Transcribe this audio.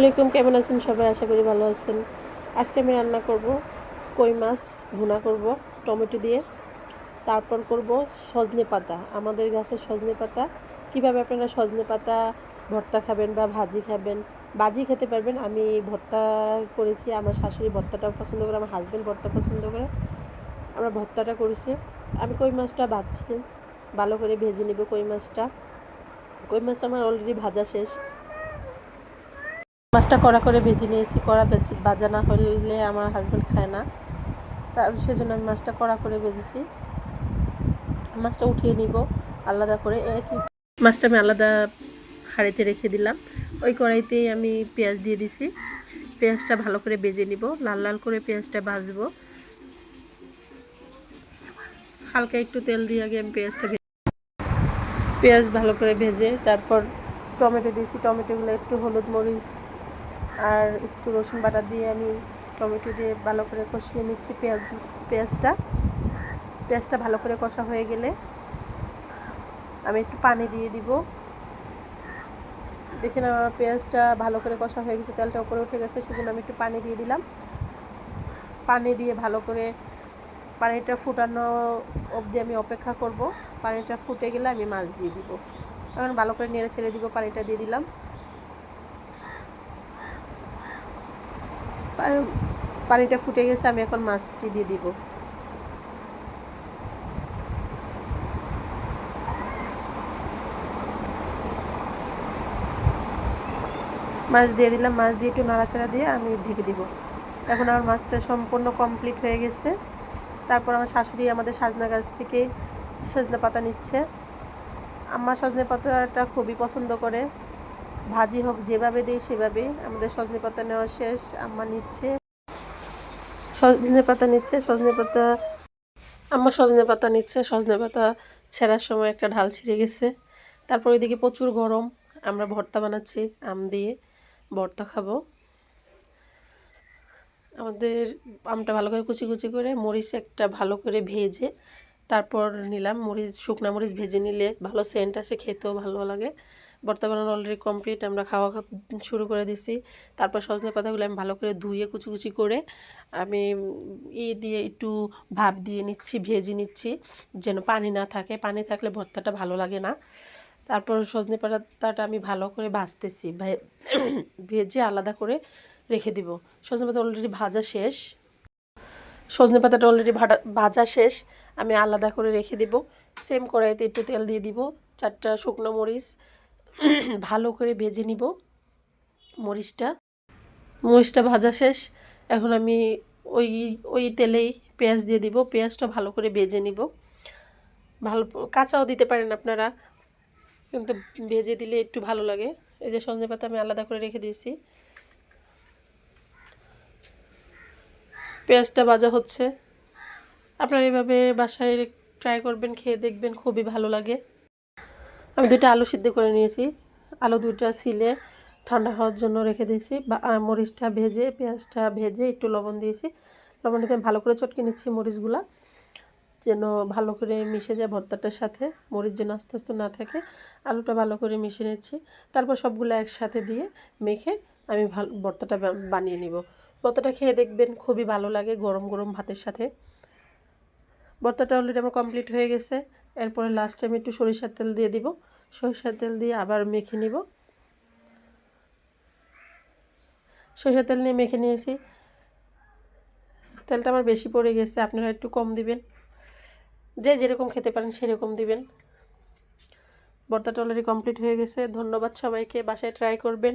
আলাইকুম কেমন আছেন সবাই? আশা করি ভালো আছেন। আজকে আমি রান্না করব কই মাছ, ভুনা করব, টমেটো দিয়ে। তারপর করব সজনে পাতা। আমাদের গাছের সজনে পাতা। কীভাবে আপনারা সজনে পাতা ভর্তা খাবেন বা ভাজি খাবেন? ভাজি খেতে পারবেন। আমি ভর্তা করেছি, আমার শাশুড়ি ভর্তাটাও পছন্দ করে, আমার হাজব্যান্ড ভর্তা পছন্দ করে। আমরা ভর্তাটা করেছি। আমি কই মাছটা ভাজছি। ভালো করে ভেজে নেব কই মাছটা। কই মাছ আমার অলরেডি ভাজা শেষ। মাছটা কড়া করে ভেজে নিয়েছি, কড়া ভেজে না হলে আমার হাজব্যান্ড খায় না। তার সেজন্য আমি মাছটা কড়া করে ভেজেছি। মাছটা উঠিয়ে নিব আলাদা করে। একই মাছটা আমি আলাদা হাঁড়িতে রেখে দিলাম। ওই কড়াইতেই আমি পেঁয়াজ দিয়ে দিছি। পেঁয়াজটা ভালো করে ভেজে নিব। লাল লাল করে পেঁয়াজটা ভাজবো। হালকা একটু তেল দিয়ে আগে আমি পেঁয়াজটা পেঁয়াজ ভালো করে ভেজে তারপর টমেটো দিয়েছি। টমেটোগুলো একটু হলুদ মরিচ আর একটু রসুন বাটা দিয়ে আমি টমেটো দিয়ে ভালো করে কষিয়ে নিচ্ছি পেঁয়াজ পেঁয়াজটা। পেঁয়াজটা ভালো করে কষা হয়ে গেলে আমি একটু পানি দিয়ে দিব। দেখেন আমার পেঁয়াজটা ভালো করে কষা হয়ে গেছে, তেলটা উপরে উঠে গেছে, সেজন্য আমি একটু পানি দিয়ে দিলাম। পানি দিয়ে ভালো করে পানিটা ফুটানো অবধি আমি অপেক্ষা করব। পানিটা ফুটে গেলে আমি মাছ দিয়ে দিব। এখন ভালো করে নেড়ে ছেড়ে দিব, পানিটা দিয়ে দিলাম। পানিটা ফুটে গেছে, আমি এখন মাছটি দিয়ে দিব। মাছ দিয়ে দিলাম, মাছ দিয়ে একটু নাড়াচাড়া দিয়ে আমি ঢেকে দিব। এখন আমার মাছটা সম্পূর্ণ কমপ্লিট হয়ে গেছে। তারপর আমার শাশুড়ি আমাদের সাজনা গাছ থেকে সজনে পাতা নিচ্ছে। আমার সজনে পাতাটা খুবই পছন্দ করে। ভাজি হোক, যেভাবে দিই সেভাবেই। আমাদের সজনে পাতা নেওয়া শেষ, আম্মা নিচ্ছে। সজনে পাতা নিচ্ছে, সজনে পাতা, আম্মা সজনে পাতা নিচ্ছে, সজনে পাতা ছেঁড়ার সময় একটা ঢাল ছিঁড়ে গেছে। তারপর ওইদিকে প্রচুর গরম, আমরা ভর্তা বানাচ্ছি, আম দিয়ে ভর্তা খাব। আমাদের আমটা ভালো করে কুচি কুচি করে মরিচ একটা ভালো করে ভেজে তারপর নিলাম মরিচ, শুকনা মরিচ ভেজে নিলে ভালো সেন্ট আসে, খেতেও ভালো লাগে। ভর্তা বানানো অলরেডি কমপ্লিট আমরা খাওয়া শুরু করে দিছি। তারপর সজনে পাতাগুলো আমি ভালো করে ধুয়ে কুচি কুচি করে আমি ই দিয়ে একটু ভাপ দিয়ে নিচ্ছি, ভেজে নিচ্ছি, যেন পানি না থাকে। পানি থাকলে ভর্তাটা ভালো লাগে না। তারপর সজনে পাতাটা আমি ভালো করে ভাজতেছি ভেজে আলাদা করে রেখে দিব। সজনে পাতা অলরেডি ভাজা শেষ। সজনে পাতাটা অলরেডি ভাজা শেষ। আমি আলাদা করে রেখে দিব। সেম কড়াইতে একটু তেল দিয়ে দিব। চারটা শুকনো মরিচ, ভালো করে ভেজে নিব মরিচটা। মরিচটা ভাজা শেষ। এখন আমি ওই ওই তেলেই পেঁয়াজ দিয়ে দিব। পেঁয়াজটা ভালো করে ভেজে নিব। ভালো কাঁচাও দিতে পারেন আপনারা। কিন্তু ভেজে দিলে একটু ভালো লাগে। এই যে সজনে পাতা আমি আলাদা করে রেখে দিয়েছি। পেঁয়াজটা ভাজা হচ্ছে। আপনারা এভাবে বাসায় ট্রাই করবেন, খেয়ে দেখবেন, খুবই ভালো লাগে। আমি দুইটা আলু সিদ্ধ করে নিয়েছি। আলু দুইটা সিলে ঠান্ডা হওয়ার জন্য রেখে দিয়েছি। বা মরিচটা ভেজে, পেঁয়াজটা ভেজে একটু লবণ দিয়েছি। লবণ দিতে আমি ভালো করে চটকে নিচ্ছি মরিচগুলা। যেন ভালো করে মিশে যায় ভর্তাটার সাথে। মরিচ যেন আস্তে আস্তে না থাকে। আলুটা ভালো করে মিশে নিচ্ছি। তারপর সবগুলো একসাথে দিয়ে মেখে আমি ভালো, ভর্তাটা বানিয়ে নিব। ভর্তাটা খেয়ে দেখবেন, খুবই ভালো লাগে গরম গরম ভাতের সাথে। ভর্তাটা অলরেডি আমার কমপ্লিট হয়ে গেছে। এরপরে লাস্টে আমি একটু সরিষার তেল দিয়ে দিব। সরিষার তেল দিয়ে আবার মেখে নিব। সরিষার তেল নিয়ে মেখে নিয়েছি। তেলটা আমার বেশি পড়ে গেছে, আপনারা একটু কম দিবেন। যে যেরকম খেতে পারেন সেরকম দিবেন। ভর্তাটা অলরেডি কমপ্লিট হয়ে গেছে। ধন্যবাদ সবাইকে, বাসায় ট্রাই করবেন।